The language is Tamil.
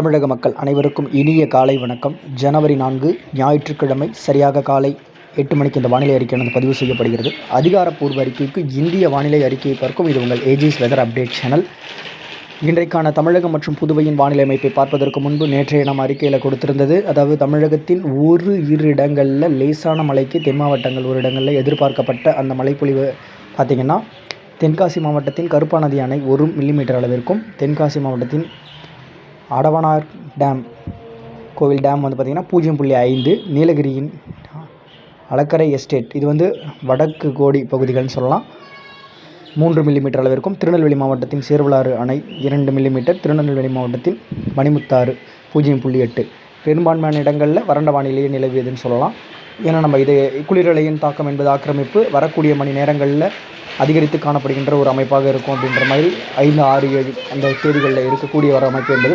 தமிழக மக்கள் அனைவருக்கும் இனிய காலை வணக்கம். ஜனவரி நான்கு ஞாயிற்றுக்கிழமை சரியாக காலை எட்டு மணிக்கு இந்த வானிலை அறிக்கையானது பதிவு செய்யப்படுகிறது. அதிகாரப்பூர்வ அறிக்கைக்கு இந்திய வானிலை அறிக்கையை பார்க்கும் இது உங்கள் ஏஜிஸ் வெதர் அப்டேட் சேனல் இன்றைக்கான தமிழகம் மற்றும் புதுவையின் வானிலை அமைப்பை பார்ப்பதற்கு முன்பு நேற்றைய நம்ம அறிக்கையில் கொடுத்திருந்தது அதாவது தமிழகத்தின் ஒரு இரு இடங்களில் லேசான மழைக்கு தென் மாவட்டங்கள் ஒரு இடங்களில் எதிர்பார்க்கப்பட்ட அந்த மழைப்பொழிவு பார்த்திங்கன்னா தென்காசி மாவட்டத்தின் கருப்பா நதி அணை ஒரு மில்லிமீட்டர் அளவிற்கும் தென்காசி மாவட்டத்தின் அடவனார் டேம் கோவில் டேம் வந்து பார்த்திங்கன்னா பூஜ்ஜியம் புள்ளி ஐந்து நீலகிரியின் அலக்கரை எஸ்டேட். இது வந்து வடக்கு கோடி பகுதிகள்னு சொல்லலாம். மூன்று மில்லிமீட்டர் அளவிற்கும் திருநெல்வேலி மாவட்டத்தின் சேர்வலாறு அணை இரண்டு மில்லிமீட்டர் திருநெல்வேலி மாவட்டத்தின் மணிமுத்தாறு பூஜ்ஜியம் புள்ளி எட்டு. பெரும்பான்மையான இடங்களில் வறண்ட வானிலையே நிலவியதுன்னு சொல்லலாம். ஏன்னா நம்ம இது குளிரலையின் தாக்கம் என்பது ஆக்கிரமிப்பு வரக்கூடிய மணி நேரங்களில் அதிகரித்து காணப்படுகின்ற ஒரு அமைப்பாக இருக்கும் அப்படின்ற மாதிரி ஐந்து ஆறு ஏழு அந்த தேதிகளில் இருக்கக்கூடிய வர அமைப்பு என்பது